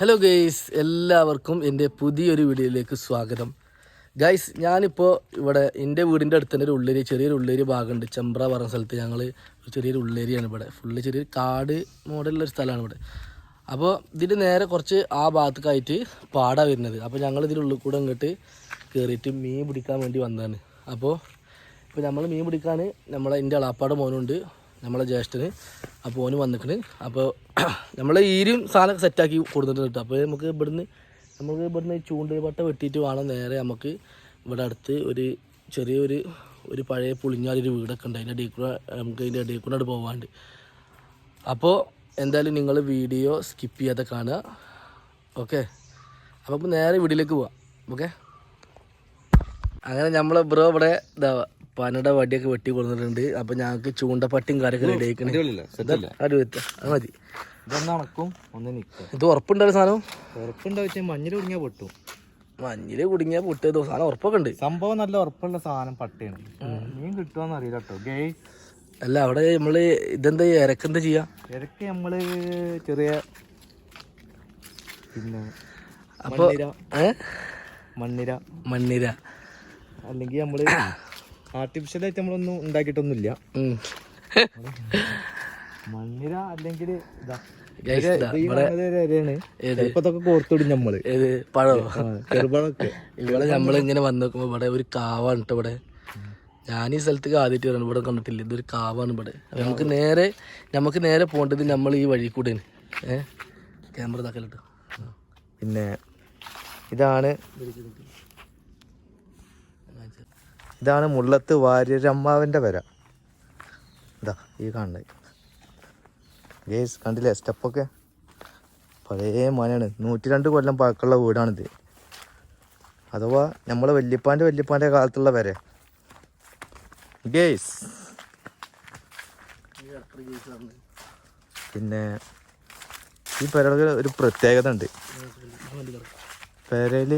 Hello guys എല്ലാവർക്കും എന്റെ പുതിയൊരു വീഡിയോയിലേക്ക് സ്വാഗതം. ഗൈസ് ഞാനിപ്പോൾ ഇവിടെ എന്റെ വീടിന്റെ അടുത്ത് തന്നെ ഒരു ഉള്ളേരി ചെറിയൊരു ഉള്ളേരി ഭാഗമുണ്ട്. ചെമ്പ്ര പറഞ്ഞ സ്ഥലത്ത് ഞങ്ങൾ ചെറിയൊരു ഉള്ളേരിയാണ് ഇവിടെ. ഫുള്ള് ചെറിയൊരു കാട് മോഡലുള്ളൊരു സ്ഥലമാണ് ഇവിടെ. അപ്പോൾ ഇതിന്റെ നേരെ കുറച്ച് ആ ഭാഗത്തേക്കായിട്ട് പാടാ വരുന്നത്. അപ്പോൾ ഞങ്ങൾ ഇതിന്റെ ഉള്ളിൽ കൂടെ ഇങ്ങോട്ട് കയറിയിട്ട് മീൻ പിടിക്കാൻ വേണ്ടി വന്നതാണ്. അപ്പോൾ ഇപ്പോൾ നമ്മൾ മീൻ പിടിക്കാൻ നമ്മളെ എന്റെ അളാപ്പാട് മോനുണ്ട്. നമ്മളെ ജ്യേഷ്ഠന്. അപ്പോൾ ഓന് വന്നിക്കണ്. അപ്പോൾ നമ്മൾ ഈരും സാധനം സെറ്റാക്കി കൊടുത്തിട്ടുണ്ട് കേട്ടോ. അപ്പോൾ നമുക്ക് ഇവിടുന്ന് നമുക്ക് ഇവിടുന്ന് ചൂണ്ടൽപ്പട്ട വെട്ടിയിട്ട് വേണം നേരെ നമുക്ക് ഇവിടെ അടുത്ത് ഒരു ചെറിയൊരു ഒരു പഴയ പുളിഞ്ഞാലൊരു വീടൊക്കെ ഉണ്ട്. അതിന്റെ ഇടയിൽ കൂടെ നമുക്ക് അതിന്റെ ഇടയിൽ കൂടെ പോകാണ്ട് അപ്പോൾ എന്തായാലും നിങ്ങൾ വീഡിയോ സ്കിപ്പ് ചെയ്യാതെ കാണുക. ഓക്കെ അപ്പോൾ നേരെ വീടിലേക്ക് പോവാം. ഓക്കെ അങ്ങനെ നമ്മളെ ബ്രോ ഇവിടെ ഇതാ പനയുടെ വടിയൊക്കെ വെട്ടി കൊടുത്തിട്ടുണ്ട് അപ്പൊ ഞങ്ങൾക്ക് ചൂണ്ടപ്പട്ടിയും കാര്യമൊക്കെ റെഡി ആയിക്കണേ അത് അത് മതി. ഒന്ന് നിൽക്കും ഇത് ഉറപ്പുണ്ടാവും സാധനം? മഞ്ഞിൽ മഞ്ഞൾ കുടുങ്ങിയാൽ പൊട്ടും. മഞ്ഞിൽ കുടുങ്ങിയാ പൊട്ടിയത് സാധനം ഉറപ്പൊക്കെ ഉണ്ട്. സംഭവം നല്ല ഉറപ്പുള്ള സാധനം പട്ടയാണ്. മീൻ കിട്ടുമോന്ന് അറിയില്ല കേട്ടോ ഗേ അല്ല അവിടെ നമ്മൾ ഇതെന്താ ഇരക്കെന്താ ചെയ്യാ? ഇരക്ക് നമ്മൾ ചെറിയ പിന്നെ അപ്പൊ മണ്ണിര. മണ്ണിര. മണ്ണിര. അല്ലെങ്കിൽ നമ്മൾ ആർട്ടിഫിഷ്യൽ ആയിട്ട് നമ്മളൊന്നും ഉണ്ടാക്കിയിട്ടൊന്നുമില്ല. മണ്ണിര അല്ലെങ്കിൽ ഇതാ ഇവിടെ നമ്മളിങ്ങനെ വന്നു നോക്കുമ്പോ ഇവിടെ ഒരു കാവാണ് കേട്ടോ ഇവിടെ. ഞാൻ ഈ സ്ഥലത്തേക്ക് ആദ്യമായിട്ട് വരണം. ഇവിടെ കണ്ടിട്ടില്ല? ഇതൊരു കാവാണ് ഇവിടെ. നമുക്ക് നേരെ നമുക്ക് നേരെ പോകേണ്ടത് നമ്മൾ ഈ വഴി കൂടെ ഏഹ് ക്യാമറ താക്കലിട്ടു പിന്നെ ഇതാണ് ഇതാണ് മുള്ളത്ത് വാര്യരമ്മാവിന്റെ വര. ഇതാ ഈ കാണുന്നത്. ഗേസ് കണ്ടില്ലേ? സ്റ്റെപ്പൊക്കെ പഴയ മനയാണ് നൂറ്റി രണ്ട് കൊല്ലം പഴക്കമുള്ള വീടാണിത്. അഥവാ നമ്മളെ വല്യപ്പാന്റെ വല്യപ്പാന്റെ കാലത്തുള്ള വരെ. ഗേസ്. പിന്നെ ഈ പെരകൾക്ക് ഒരു പ്രത്യേകത ഉണ്ട്. പെരയിൽ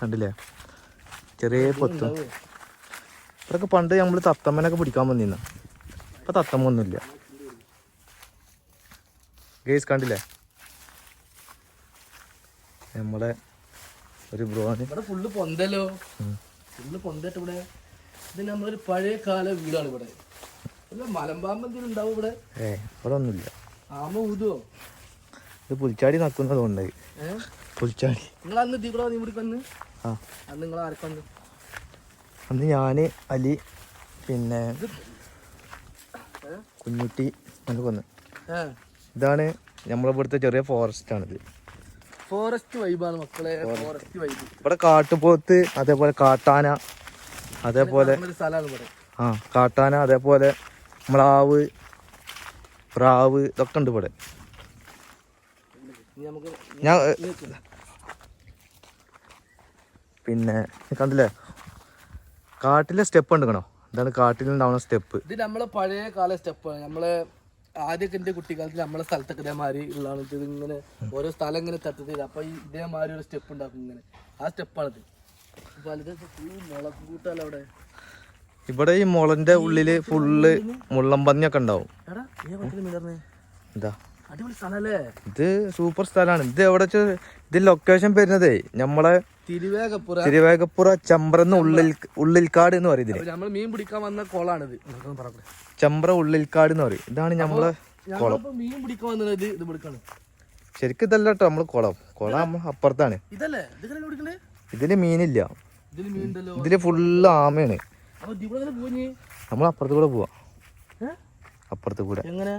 കണ്ടില്ലേ? ചെറിയ പൊത്തും. ഇവിടൊക്കെ പണ്ട് നമ്മൾ തത്തമ്മനൊക്കെ പിടിക്കാൻ വന്നിരുന്ന ഇപ്പൊ തത്തമ്മ ഒന്നുമില്ല ഗേസ് കണ്ടില്ലേ? നമ്മളെ ഒരു ബ്രോന് ഇവിടെ ഫുള്ള് പൊന്തല്ലോ. ഫുള്ള് പൊന്തട്ട് ഇവിടെ. ഇത് നമ്മളൊരു പഴയ കാല വീടാണ് ഇവിടെ. അല്ല മലമ്പാമ്പ് എന്തെങ്കിലും ഉണ്ടാവും ഇവിടെ? ഏ ഇവിടെ ഒന്നുമില്ല. ആമ ഊതുവോ? ഇത് പുൽച്ചാടി നക്കുന്നതുകൊണ്ട് പുൽച്ചാടി. നിങ്ങൾ അന്ന് നീ ഇവിടെ വന്ന്? ആ. അന്ന് നിങ്ങൾ ആരൊക്കെ വന്ന്? അന്ന് ഞാൻ അലി പിന്നെ കുഞ്ഞുട്ടി എന്നൊക്കെ വന്ന് ഇതാണ് നമ്മളെ ഇവിടുത്തെ ചെറിയ ഫോറസ്റ്റ് ആണിത്. ഫോറസ്റ്റ് വൈബാണ് മക്കളെ. ഫോറസ്റ്റ് വൈബ് ഇവിടെ കാട്ടുപോത്ത് അതേപോലെ കാട്ടാന അതേപോലെ ആ കാട്ടാന അതേപോലെ മ്ലാവ് പ്രാവ് ഇതൊക്കെ ഉണ്ട് ഇവിടെ. ഞാൻ പിന്നെ കണ്ടില്ലേ? കാട്ടിലെ സ്റ്റെപ്പ് ഉണ്ടോ ഇതാണ് കാട്ടിൽ ഉണ്ടാവുന്ന സ്റ്റെപ്പ്. ഇത് നമ്മളെ പഴയ കാല സ്റ്റെപ്പാണ്. നമ്മളെ ആദ്യമൊക്കെ എന്റെ കുട്ടിക്കാലത്ത് നമ്മളെ സ്ഥലത്തൊക്കെ ഇതേമാതിരി ഉള്ളതാണ്. ഇത് ഇങ്ങനെ ഓരോ സ്ഥലം ഇങ്ങനെ തട്ടത്തില്ല അപ്പൊ ഈ ഇതേമാതിരി ഒരു സ്റ്റെപ്പ് ഉണ്ടാക്കും ഇങ്ങനെ. ആ സ്റ്റെപ്പാണിത് വലുതൊക്കെ ഫുൾ മുളക് കൂട്ടല്ല അവിടെ. ഇവിടെ ഈ മുളന്റെ ഉള്ളിൽ ഫുള്ള് മുള്ളമ്പന്നിയൊക്കെ ഉണ്ടാവും. എന്താ? ഇത് സൂപ്പർ സ്ഥലമാണ്. ഇത് എവിടെ ഇത് ലൊക്കേഷൻ വരുന്നതേ? നമ്മളെ തിരുവേഗപ്പുറ. തിരുവേഗപ്പുറ ചമ്പ്രന്ന് ഉള്ളിൽ ഉള്ളിൽക്കാട് എന്ന് പറയുന്നത് നമ്മൾ മീൻ പിടിക്കാൻ വന്ന കോളാണിത് ചമ്പ്ര ഉള്ളിൽക്കാട് എന്ന് പറയും. ഇതാണ് നമ്മളെ ഞങ്ങളിപ്പോ മീൻ പിടിക്കാൻ വന്നത് ഇത് പിടിക്കാണ് ശരിക്കും ഇതല്ല കേട്ടോ നമ്മൾ കുളം. കുളം അപ്പുറത്താണ്. ഇതിൽ മീനില്ല. ഇതിൽ ഫുള്ള് ആമയാണ്. നമ്മൾ അപ്പുറത്ത് കൂടെ പോവാ? അപ്പുറത്ത് കൂടെ. എങ്ങനെ?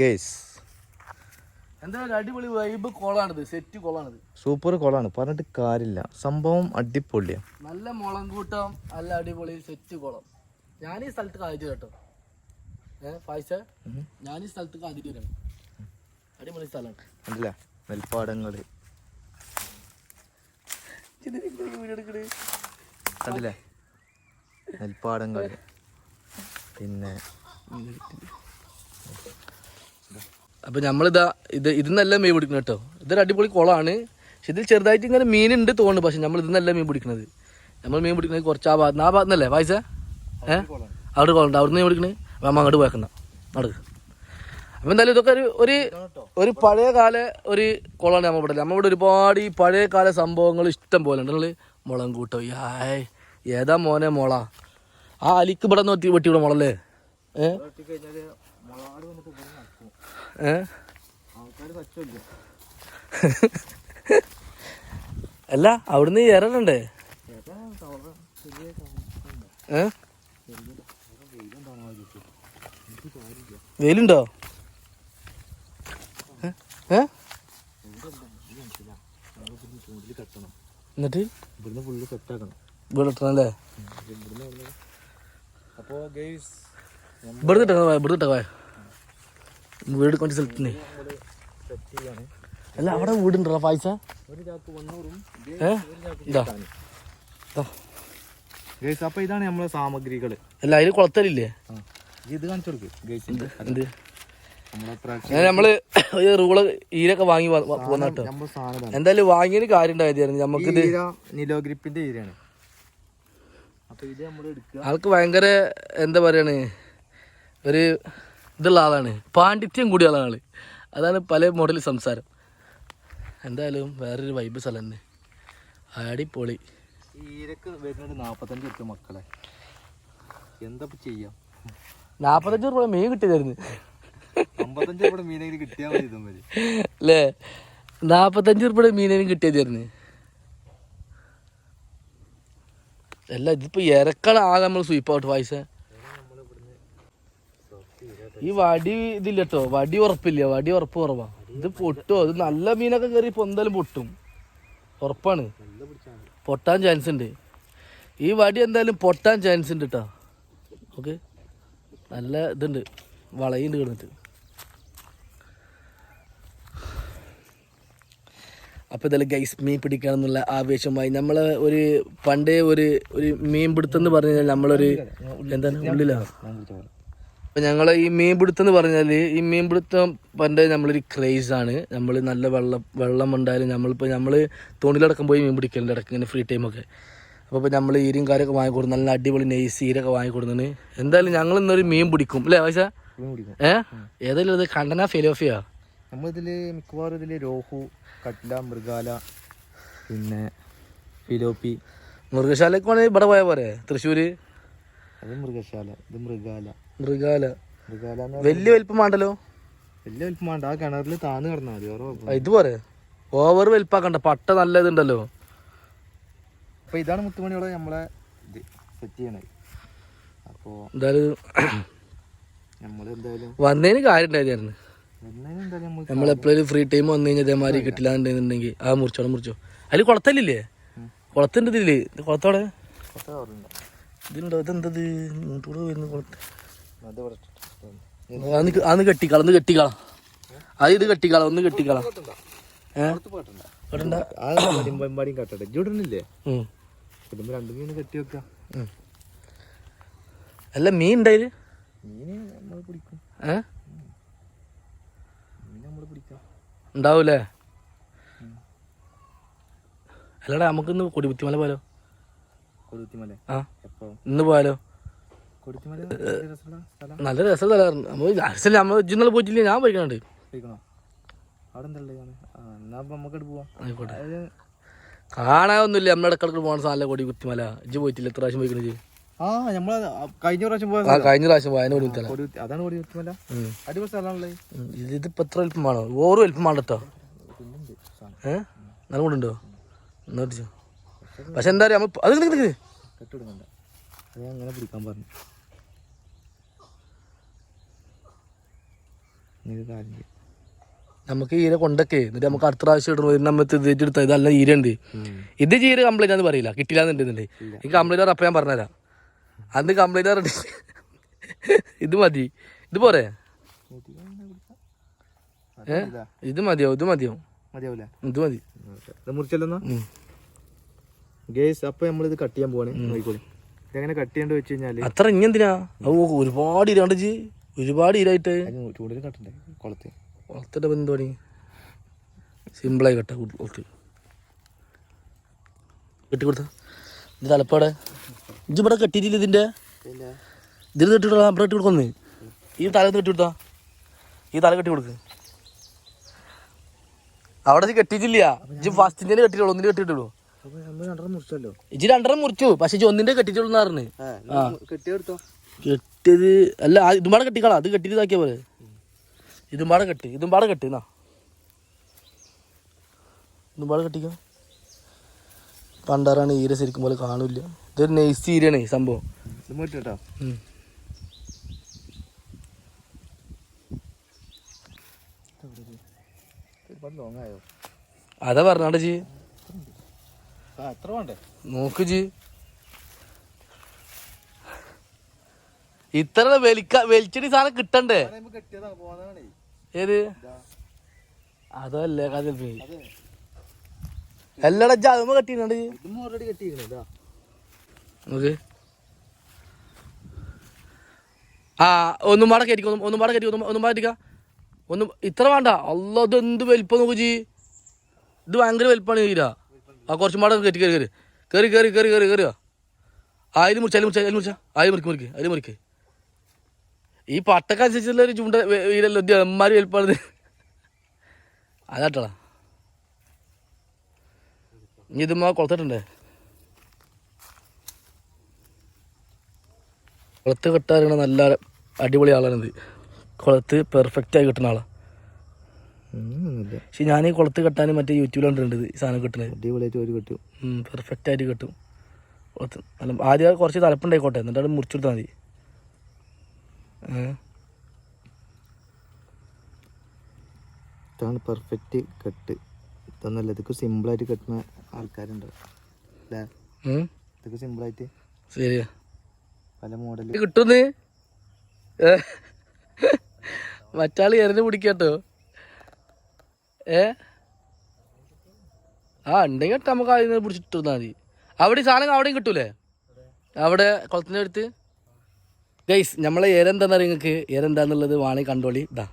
ഗേസ് എന്തായാലും അടിപൊളി വൈബ് കോളാണിത് സെറ്റ് കോളാണിത്. സൂപ്പർ കുളമാണ് പറഞ്ഞിട്ട് കാര്യമില്ല. സംഭവം അടിപൊളിയാ. നല്ല മുളം കൂട്ടം നല്ല അടിപൊളി സെറ്റ് കുളം. ഞാൻ ഈ സ്ഥലത്ത് കാണിച്ചു കേട്ടോ. ഏഹ് ഫായിസ ഞാൻ ഈ സ്ഥലത്ത് കാണിച്ചു തരാം. അടിപൊളി സ്ഥലമാണ് അല്ല നെൽപ്പാടങ്ങൾ കണ്ടില്ലേ നെൽപ്പാടങ്ങൾ. പിന്നെ അപ്പൊ നമ്മളിതാ ഇത് ഇതിന്നല്ല മീൻ പിടിക്കുന്നത് കേട്ടോ ഇതൊരു അടിപൊളി കുളമാണ് പക്ഷെ ഇതിൽ ചെറുതായിട്ട് ഇങ്ങനെ മീനുണ്ട് തോന്നുന്നു. പക്ഷെ നമ്മൾ ഇതിന്നല്ല മീൻ പിടിക്കുന്നത് നമ്മൾ മീൻ പിടിക്കുന്നത് കുറച്ച് ആ ഭാഗത്ത് ആ ഭാഗത്തുനിന്നല്ലേ? വായിച്ച? ഏഹ് അവിടെ കുളം അവിടെ നിന്ന് മീൻ പിടിക്കണേ? അമ്മ അങ്ങോട്ട് പോയേക്കുന്ന നടക്ക്. അപ്പൊ എന്തായാലും ഇതൊക്കെ ഒരു ഒരു ഒരു പഴയ കാല ഒരു കുളമാണ് നമ്മൾ ഇവിടെ. നമ്മളിവിടെ ഒരുപാട് ഈ പഴയ കാല സംഭവങ്ങൾ ഇഷ്ടം പോലെ ഉണ്ട്. മുളം കൂട്ടോ യായ്. ഏതാ മോനെ മുള? ആ അലിക്ക് ഇവിടെ നോക്കി വെട്ടി ഇവിടെ മുളല്ലേ? ഏ? അല്ല അവിടുന്ന് ഇറങ്ങണ്ടേ ഏ? വെയിലുണ്ടോ? എന്നിട്ട്? ഇവിടുന്ന് ഫുള്ള് സെറ്റാക്കണം ഇവിടെ ഇവിടുന്ന് അപ്പോൾ ഗെയ്സ് ഇവിടെ ഇട്ട ഇവിടെ ഇട്ട വീട് കൊണ്ട് ചെയ്യാണ് അല്ല അവിടെ വീടുണ്ടോ പായസ ഇതാ. ഇതാണ് നമ്മളെ സാമഗ്രികൾ അല്ല അതിൽ കുളത്തലില്ലേ? ഇത് കാണിച്ചു കൊടുക്ക് നമ്മൾ ഒരു റൂൾ ഈരൊക്കെ വാങ്ങി സാധനം എന്തായാലും വാങ്ങിയൊരു കാര്യം ഉണ്ടായിരുന്നു നമുക്കിത് നിലോഗ്രിപ്പിന്റെ ഈരയാണ്. അപ്പൊ ഇത് നമ്മൾ എടുക്കുക. ആൾക്ക് ഭയങ്കര എന്താ പറയണേ? ഒരു ഇതുള്ള ആളാണ്. പാണ്ഡിത്യം കൂടിയ ആളാണ്. അതാണ് പല മോഡൽ സംസാരം. എന്തായാലും വേറൊരു വൈബ് സ്ഥലം തന്നെ അടിപൊളി. ഈരക്ക് വരുന്നത് നാപ്പത്തഞ്ച് റുപ്യ മക്കളെ. എന്താ ചെയ്യാം? നാൽപ്പത്തഞ്ച് രൂപ മീൻ കിട്ടിയതായിരുന്നു. അമ്പത്തഞ്ച് മീനെങ്കിലും കിട്ടിയാൽ മതി അല്ലേ നാൽപ്പത്തഞ്ച് രൂപയുടെ മീനും കിട്ടിയതായിരുന്നു. അല്ല ഇതിപ്പോ ഇരക്കാണ് ആകെ നമ്മൾ സ്വീപ്പ് ഔട്ട് പൈസ ഈ വടി ഇതില്ല കേട്ടോ വടി ഉറപ്പില്ല. വടി ഉറപ്പ് കുറവാ. ഇത് പൊട്ടോ. ഇത് നല്ല മീനൊക്കെ കയറി ഇപ്പൊ എന്തായാലും പൊട്ടും. ഉറപ്പാണ്. പൊട്ടാൻ ചാൻസ് ഉണ്ട്. ഈ വടി എന്തായാലും പൊട്ടാൻ ചാൻസ് ഉണ്ട് കേട്ടോ ഓക്കെ? നല്ല ഇതുണ്ട്. വളയുണ്ട് കിടന്നിട്ട്. അപ്പോൾ ഇതെല്ലാം ഗൈസ് മീൻ പിടിക്കണം എന്നുള്ള ആവേശമായി. നമ്മൾ ഒരു പണ്ടേ ഒരു ഒരു മീൻ പിടുത്തം എന്ന് പറഞ്ഞു കഴിഞ്ഞാൽ നമ്മളൊരു എന്താണ്? ഉള്ളിലാണ് അപ്പം ഞങ്ങൾ ഈ മീൻപിടുത്തം എന്ന് പറഞ്ഞാൽ ഈ മീൻപിടുത്തം പണ്ടേ നമ്മളൊരു ക്രേസ് ആണ് നമ്മൾ നല്ല വെള്ളം വെള്ളം ഉണ്ടായാലും നമ്മളിപ്പോൾ നമ്മൾ തോണിലടക്കം പോയി മീൻ പിടിക്കലുണ്ട് ഇടയ്ക്ക് ഇങ്ങനെ ഫ്രീ ടൈമൊക്കെ അപ്പോൾ ഇപ്പോൾ നമ്മൾ ഈരും കാര്യമൊക്കെ വാങ്ങിക്കൊടുക്കും നല്ല അടിപൊളി നെയ്സ് ഈരൊക്കെ വാങ്ങിക്കൊടുക്കുന്നത് എന്തായാലും ഞങ്ങൾ ഇന്നൊരു മീൻ പിടിക്കും. അല്ലേ പൈസ ഏ? ഏതായാലും ഇത് കണ്ടനാ ഫിലോഫിയാ? നമ്മളിതിൽ മിക്കവാറും ഇതിൽ രോഹു കട്ല മൃഗാല പിന്നെ ഫിലോപ്പി. മൃഗശാലയ്ക്ക് വേണമെങ്കിൽ ഇവിടെ പോയാൽ പോരെ? തൃശ്ശൂര്? അത് മൃഗശാല ഇത് മൃഗാല. മൃഗാല. മൃഗാല വലിയ വലിപ്പമാണ്ടല്ലോ വലിയ വലിപ്പം ആ കിണറിൽ താന്ന് കിടന്നാൽ മതി ഓരോ ഇത് പോരെ. ഓവർ വലിപ്പാക്കണ്ട. പട്ട നല്ല ഇതുണ്ടല്ലോ. അപ്പൊ ഇതാണ് മുത്തുമണിയോടെ നമ്മളെ ഇത് സെറ്റ് ചെയ്യണത് അപ്പോൾ എന്തായാലും നമ്മൾ എന്തായാലും വന്നതിന് കാര്യം ഉണ്ടായിരുന്നു നമ്മളെപ്പോഴും ഫ്രീ ടൈം വന്നു കഴിഞ്ഞാൽ ഇതേമാതിരി കിട്ടില്ലാന്നുണ്ടെന്നുണ്ടെങ്കിൽ ആ മുറിച്ചോടെ മുറിച്ചോ. അതിൽ കുളത്തല്ലേ കുളത്തിന്റെ ഇതില്ലേ? ഇത് കുളത്തോടെ ഇതിലുണ്ടോ ഇതെന്തത്? ഇങ്ങോട്ടൂടെ വരുന്ന കുളത്ത്. അന്ന് അന്ന് കെട്ടിക്കള ഒന്ന് കെട്ടിക്കള അത് ഇത് കെട്ടിക്കള ഒന്ന് കെട്ടിക്കള അല്ല മീൻ ഉണ്ടായിൽ ഉണ്ടാവൂലേ? അല്ലടാ നമുക്കിന്ന് കൊടികുത്തിമല ആ എപ്പോ ഇന്ന് പോയാലോ? നല്ല രസം നമ്മൾ അരസല്ല നമ്മൾ ഇജ്ജിന്നലെ പോയിട്ടില്ല? ഞാൻ പോയിക്കണുണ്ട്. കാണാനൊന്നുമില്ല. നമ്മുടെ ഇടക്കിടക്ക് പോകണ സാധനം കൂടി കുത്തിമല ഇജ്ജ് പോയിട്ടില്ല? എത്ര പ്രാവശ്യം പോയിക്കണത്? ആ നമ്മൾ കഴിഞ്ഞ പ്രാവശ്യം പോയ കഴിഞ്ഞ പ്രാവശ്യം പോയ അതാണ് കുത്തിമല അടിപൊളി സ്ഥലമാണല്ലേ? ഇതിപ്പോ എത്ര എളുപ്പമാണോ ഓരോ എളുപ്പമാണ് കേട്ടോ. ഏഹ് നല്ല കൂടുണ്ടോ എന്നാ പക്ഷെ എന്താ പറയുക നമ്മൾ അത് നിൽക്ക് നിൽക്ക് കെട്ടിടുന്നുണ്ട് അത് ഞാൻ അങ്ങനെ പിടിക്കാൻ പറഞ്ഞു. നമുക്ക് ഈര കൊണ്ടൊക്കെ എന്നിട്ട് നമുക്ക് അടുത്ത പ്രാവശ്യം ഇടുമ്പോൾ നമ്മത്ത് ഇത് എടുത്ത ഇതല്ല ഈരുണ്ട് ഇത് ചീര കംപ്ലൈന്റ് ആണെന്ന് പറയില്ല. കിട്ടില്ല ഈ കംപ്ലൈന്റ് അപ്പം ഞാൻ പറഞ്ഞുതരാം. അന്ന് കംപ്ലൈന്റ് ഇത് മതി. ഇത് പോരെ? ഇതാ. മതിയോ ഇത് മതിയോ മതിയാവില്ല ഇത് മതി. മുറിച്ചല്ലോ. ഗേസ് അപ്പൊ നമ്മളിത് കട്ട് ചെയ്യാൻ പോവാണ്. നോക്കിക്കോളി. ഇതെങ്ങനെ കട്ട് ചെയ്യേണ്ടത് വെച്ച് കഴിഞ്ഞാൽ അത്ര ഓ ഒരുപാട് ഇരാണ്ട് ജി ഒരുപാട് ഇരായിട്ട് ചൂടിൽ കട്ടണ്ടേ കുളത്ത്. എന്ത് പണി സിമ്പിളായി കട്ട കുളത്ത് കെട്ടി കൊടുത്ത ഇത് തലപ്പാടെ. ഇത് ഇവിടെ കെട്ടിയിട്ടില്ല ഇതിന്റെ? ഇതിൽ കെട്ടിവിടാ ഇവിടെ കെട്ടി കൊടുക്കുന്നു ഈ തല കെട്ടി കൊടുത്താ ഈ തല കെട്ടി കൊടുക്ക്. അവിടെ ഇത് കെട്ടിയിട്ടില്ല. ഇജ്ജ് ഫസ്റ്റിന്റെ കെട്ടിട്ടുള്ളൂ ഒന്നിന് കെട്ടിയിട്ടുള്ളൂ. രണ്ടര ഇജ്ജ് രണ്ടെണ്ണം മുറിച്ചു. പക്ഷെ ഇജ്ജ് ഒന്നിന്റെ എന്ന് പറഞ്ഞു. കെട്ടിയത് അല്ല ഇതുമ്പാടെ കെട്ടിക്കളാ. അത് കെട്ടിട്ട് ഇതാക്കിയ പോലെ ഇതുമ്പാടെ കെട്ടി ഇതുമ്പാടെ കെട്ടി എന്നാ ഇതുമ്പാടെ കെട്ടിക്കോ. പണ്ടാറാണ് ഈര ശരിക്കും പോലെ കാണൂല ഇതൊരു നെയ്സ് ഈരാണ് ഈ സംഭവം. അതാ പറഞ്ഞാണ്ട് ആ എത്ര വേണ്ടേ? നോക്ക് ജി. ഇത്ര വലിക്ക വലിച്ചടി സാധനം കിട്ടണ്ടേ? ഏത്? അതല്ലേ കഥ എല്ലാടെ ഓൾറെഡി കെട്ടിയിരിക്കണേ നോക്ക്. ആ ഒന്നും പാടെ കയറ്റി ഒന്നും- ഒന്നും പാടെ കയറ്റി ഒന്നും ഒന്നും പാടിക്ക ഒന്നും ഇത്ര വേണ്ട. അല്ല ഇത് എന്ത് വലിപ്പം നോക്കുജി ഇത് ഭയങ്കര വലിപ്പമാണ് തീരാ ആ കുറച്ചും പാടെ കയറ്റി കയറി കയറി കയറി കയറി കയറി കയറി കയറി ആ അതിൽ മുറിച്ച അതിൽ മുറിച്ച അതിൽ മുറിച്ച. അതിൽ മുറിക്ക് മുറിക്ക് അതിൽ മുറിക്ക്. ഈ പട്ടക്കനുസരിച്ചുള്ള ഒരു ചൂണ്ട വീടല്ലോ ഇത് എമ്മാരി വലിപ്പമാണ് അതാട്ടടാ ഇനി ഇതുമ്മ കൊളത്തിട്ടുണ്ടേ. കുളത്ത് കെട്ടാറിയണ നല്ല അടിപൊളി ആളാണിത്. കുളത്ത് പെർഫെക്റ്റ് ആയി കിട്ടുന്ന ആളാണ് പക്ഷെ ഞാൻ ഈ കുളത്ത് കെട്ടാനും മറ്റേ യൂട്യൂബിൽ കണ്ടിട്ടുണ്ട് ഈ സാധനം കിട്ടുന്നത് അടിപൊളിയായിട്ട് ഒരു കെട്ടും. പെർഫെക്റ്റ് ആയിട്ട് കിട്ടും. കുളത്ത് അല്ല ആദ്യം കുറച്ച് തലപ്പുണ്ടായിക്കോട്ടെ എന്നിട്ട് മുറിച്ചു മുറിച്ചെടുത്താൽ മതി? ഇതാണ് പെർഫെക്റ്റ് കെട്ട്. ഇതൊന്നല്ല ഇതൊക്കെ സിമ്പിളായിട്ട് കെട്ടുന്ന ആൾക്കാരുണ്ട്. അല്ലേ? ഇതൊക്കെ സിമ്പിളായിട്ട് ശരിയാ. പല മോഡൽ കിട്ടുന്ന്? മറ്റാൾ എറിഞ്ഞ് പിടിക്കാട്ടോ. ഏ? ആ ഉണ്ടെങ്കിൽ നമുക്ക് അതിൽ നിന്ന് പിടിച്ചിട്ട് മതി. അവിടെ സാധനം അവിടെയും കിട്ടൂലേ? അവിടെ കുളത്തിന്റെ അടുത്ത്? ഗൈസ് നമ്മളെ ഏരെന്താന്ന് അറിയാം നിങ്ങൾക്ക്? ഏരെന്താന്നുള്ളത് വാണി കണ്ടോളി. ഇതാ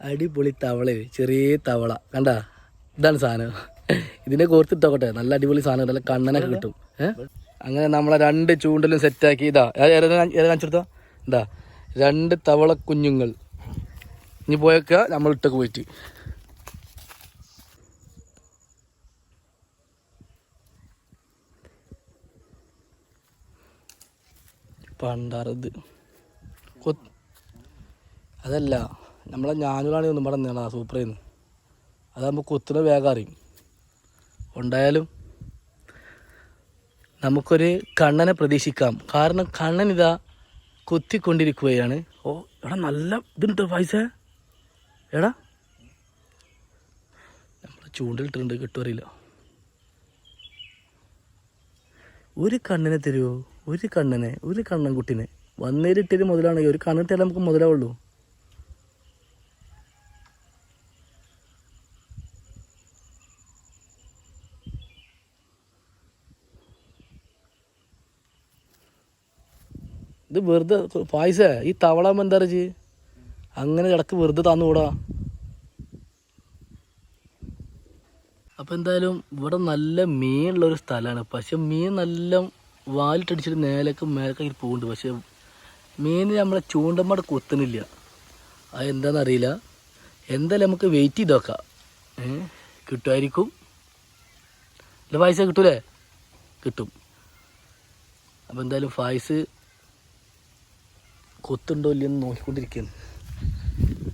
അടിപൊളി തവള ചെറിയ തവള. കണ്ട? ഇതാണ് സാധനം. ഇതിനെ കോർത്തിട്ടോക്കട്ടെ നല്ല അടിപൊളി സാധനം. നല്ല കണ്ണനൊക്കെ കിട്ടും. ഏഹ് അങ്ങനെ നമ്മളെ രണ്ട് ചൂണ്ടലും സെറ്റാക്കി. ഇതാ ഏറെ കാണിച്ചെടുത്തോ ഇതാ രണ്ട് തവള കുഞ്ഞുങ്ങൾ ഇനി പോയൊക്കെ നമ്മൾ ഇട്ടൊക്കെ പോയിട്ട്. പണ്ടാറത് കൊ- അതല്ല നമ്മളെ ഞാനൂരാണെങ്കിൽ ഒന്നും ഇവിടെ ആ സൂപ്പർ ചെയ്യുന്നു അതാകുമ്പോൾ കുത്തുന്ന വേഗം അറിയും. ഉണ്ടായാലും നമുക്കൊരു കണ്ണനെ പ്രതീക്ഷിക്കാം. കാരണം കണ്ണൻ ഇതാ കൊത്തിക്കൊണ്ടിരിക്കുകയാണ്. ഓ എടാ നല്ല ഇതുണ്ട് പൈസ? എടാ. നമ്മൾ ചൂണ്ടിലിട്ടുണ്ട് കിട്ടുമറിയില്ല ഒരു കണ്ണിനെ തരുമോ ഒരു കണ്ണനെ ഒരു കണ്ണൻ കുട്ടിനെ വന്നേരിട്ടൊരു മുതലാണെങ്കിൽ ഒരു കണ്ണിട്ടാലേ നമുക്ക് മുതലാവുള്ളൂ ഇത് വെറുതെ പായസ ഈ തവള എന്താ ചെയ്യ്? അങ്ങനെ കിടക്ക് വെറുതെ തന്നുകൂടാ അപ്പം എന്തായാലും ഇവിടെ നല്ല മീനുള്ള ഒരു സ്ഥലമാണ്. പക്ഷെ മീൻ നല്ല വാലിട്ടടിച്ചിട്ട് നേലേക്ക് മേലേക്ക് പോകുന്നുണ്ട് പക്ഷേ മീൻ നമ്മളെ ചൂണ്ടമ്മടെ അതെന്താണെന്ന് എന്താണെന്നറിയില്ല എന്തായാലും നമുക്ക് വെയിറ്റ് ചെയ്ത് നോക്കാം. കിട്ടുമായിരിക്കും. അല്ല പായസ കിട്ടൂലേ? കിട്ടും. അപ്പം എന്തായാലും ഫായ്സ് കൊത്തുണ്ടോ ഇല്ലയെന്ന് നോക്കിക്കൊണ്ടിരിക്കുകയാണ്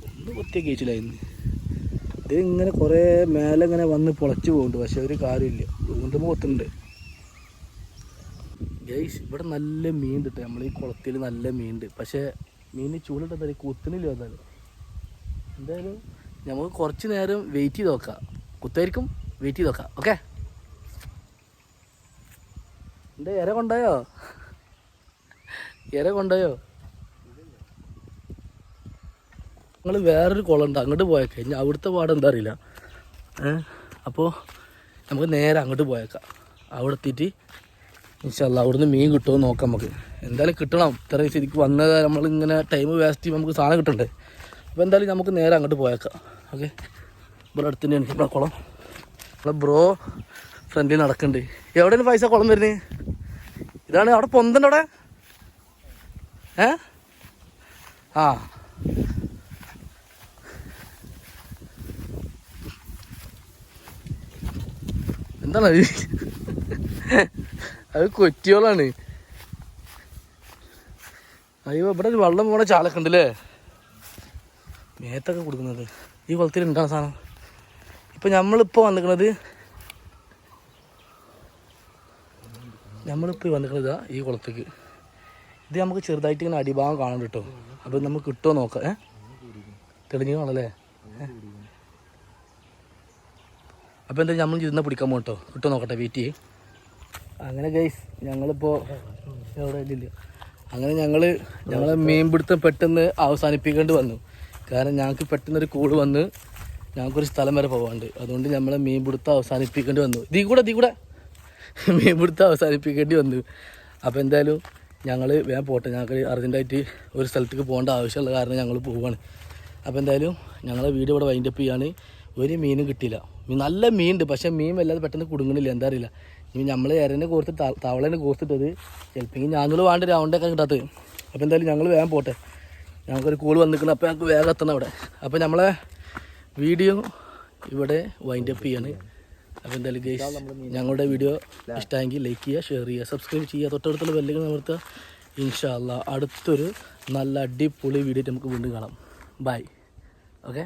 ഒന്ന് കൊത്തിയ കേച്ചില്ല ഇന്ന്. ഇതിങ്ങനെ കുറേ മേലെ ഇങ്ങനെ വന്ന് പൊളച്ചു പോകുന്നുണ്ട്. പക്ഷെ ഒരു കാര്യമില്ല. ചൂണ്ടുമ്പോൾ കൊത്തുന്നുണ്ട്. ഗൈസ് ഇവിടെ നല്ല മീൻ കിട്ടും നമ്മൾ ഈ കുളത്തിൽ നല്ല മീൻ ഉണ്ട് പക്ഷേ മീൻ ചൂണ്ടിട്ട് കുത്തുന്നില്ല എന്തായാലും. എന്തായാലും നമുക്ക് കുറച്ച് നേരം വെയിറ്റ് ചെയ്ത് നോക്കാം. കുത്തായിരിക്കും? വെയിറ്റ് ചെയ്ത് നോക്കാം. ഓക്കെ എന്റെ ഇര കൊണ്ടോയോ ഇര കൊണ്ടോയോ ഞങ്ങൾ വേറൊരു കുളമുണ്ട്. അങ്ങോട്ട് പോയേക്കാം. ഇനി അവിടുത്തെ പാടം എന്താ അറിയില്ല. അപ്പോൾ നമുക്ക് നേരെ അങ്ങോട്ട് പോയേക്കാം. അവിടെ എത്തിയിട്ട് ഇൻഷല്ല അവിടുന്ന് മീൻ കിട്ടുമോ നോക്കാം നമുക്ക്. എന്തായാലും കിട്ടണം. ഇത്ര ശരിക്കും വന്നത് നമ്മളിങ്ങനെ ടൈം വേസ്റ്റ് ചെയ്യുമ്പോൾ നമുക്ക് സാധനം കിട്ടണ്ടേ? അപ്പോൾ എന്തായാലും നമുക്ക് നേരെ അങ്ങോട്ട് പോയേക്കാം. ഓക്കെ ഇവിടെ അടുത്ത് തന്നെയാണ്. ഇവിടെ കുളം. നമ്മളെ ബ്രോ ഫ്രണ്ടിൽ നടക്കണ്ട്. എവിടെയാണ് പൈസ കുളം വരുന്നത് ഇതാണ് അവിടെ പൊന്തണ്ട അവിടെ? ഏ? ആ. എന്താണ് അത് കൊറ്റിയോളാണ്. അയ്യോ ഇവിടെ ഒരു വെള്ളം പോണ ചാലൊക്കെ ഉണ്ടല്ലേ? മേത്തൊക്കെ കൊടുക്കുന്നത്. ഈ കുളത്തിൽ ഉണ്ടാണ് സാധനം. ഇപ്പം നമ്മളിപ്പോൾ വന്നിക്കണത് നമ്മളിപ്പോൾ വന്നിക്കണത് ഈ കുളത്തേക്ക്. ഇത് നമുക്ക് ചെറുതായിട്ട് ഇങ്ങനെ അടിഭാഗം കാണാൻ കിട്ടും. അപ്പോൾ നമുക്ക് കിട്ടുമോ നോക്ക. ഏ? തെളിഞ്ഞു കാണല്ലേ അപ്പോൾ എന്താ നമ്മൾ ഇരുന്ന് പിടിക്കാൻ പോകട്ടോ കിട്ടുമോ നോക്കട്ടെ വെയിറ്റ് ചെയ്യേ. അങ്ങനെ ഗൈസ് ഞങ്ങളിപ്പോൾ എവിടെ അങ്ങനെ ഞങ്ങൾ ഞങ്ങളെ മീൻപിടുത്തം പെട്ടെന്ന് അവസാനിപ്പിക്കേണ്ടി വന്നു. കാരണം ഞങ്ങൾക്ക് പെട്ടെന്ന് ഒരു കൂട് വന്ന് ഞങ്ങൾക്കൊരു സ്ഥലം വരെ പോകാണ്ട് അതുകൊണ്ട് നമ്മളെ മീൻപിടുത്തം അവസാനിപ്പിക്കേണ്ടി വന്നു. ഇതീ കൂടെ ഇതീ കൂടെ. മീൻപിടുത്തം അവസാനിപ്പിക്കേണ്ടി വന്നു. അപ്പോൾ എന്തായാലും ഞങ്ങൾ വേഗം പോട്ടെ. ഞങ്ങൾക്ക് അർജന്റായിട്ട് ഒരു സ്ഥലത്തേക്ക് പോകേണ്ട ആവശ്യമുള്ള കാരണം ഞങ്ങൾ പോവുകയാണ് അപ്പോൾ എന്തായാലും ഞങ്ങളെ വീട് ഇവിടെ വൈൻഡപ്പ് ചെയ്യാണ്. ഒരു മീനും കിട്ടിയില്ല. നല്ല മീനുണ്ട് പക്ഷേ മീൻ വല്ലാതെ പെട്ടെന്ന് കുടുങ്ങണില്ല. എന്താ അറിയില്ല. ഇനി നമ്മൾ എരനെ കോർത്ത് തവളേനെ കോർത്തിട്ടത്. ചിലപ്പോൾ ഞാനൂറ് വേണ്ട രൗണ്ടൊക്കെ കിട്ടാത്തത്. അപ്പോൾ എന്തായാലും ഞങ്ങൾ വേഗം പോട്ടെ. ഞങ്ങൾക്കൊരു കൂൾ വന്നിരിക്കണം അപ്പോൾ ഞങ്ങൾക്ക് വേഗം എത്തണം അവിടെ. അപ്പോൾ നമ്മളെ വീഡിയോ ഇവിടെ വൈൻഡ് അപ്പ് ചെയ്യാണ്. അപ്പോൾ എന്തായാലും ഗൈസ് ഞങ്ങളുടെ വീഡിയോ ഇഷ്ടമെങ്കിൽ ലൈക്ക് ചെയ്യുക ഷെയർ ചെയ്യുക സബ്സ്ക്രൈബ് ചെയ്യുക. തൊട്ടടുത്തുള്ള ബെല്ലുകൾ നിവർത്തുക ഇൻഷാല്ല അടുത്തൊരു നല്ല അടിപൊളി വീഡിയോ നമുക്ക് വീണ്ടും കാണാം. Bye okay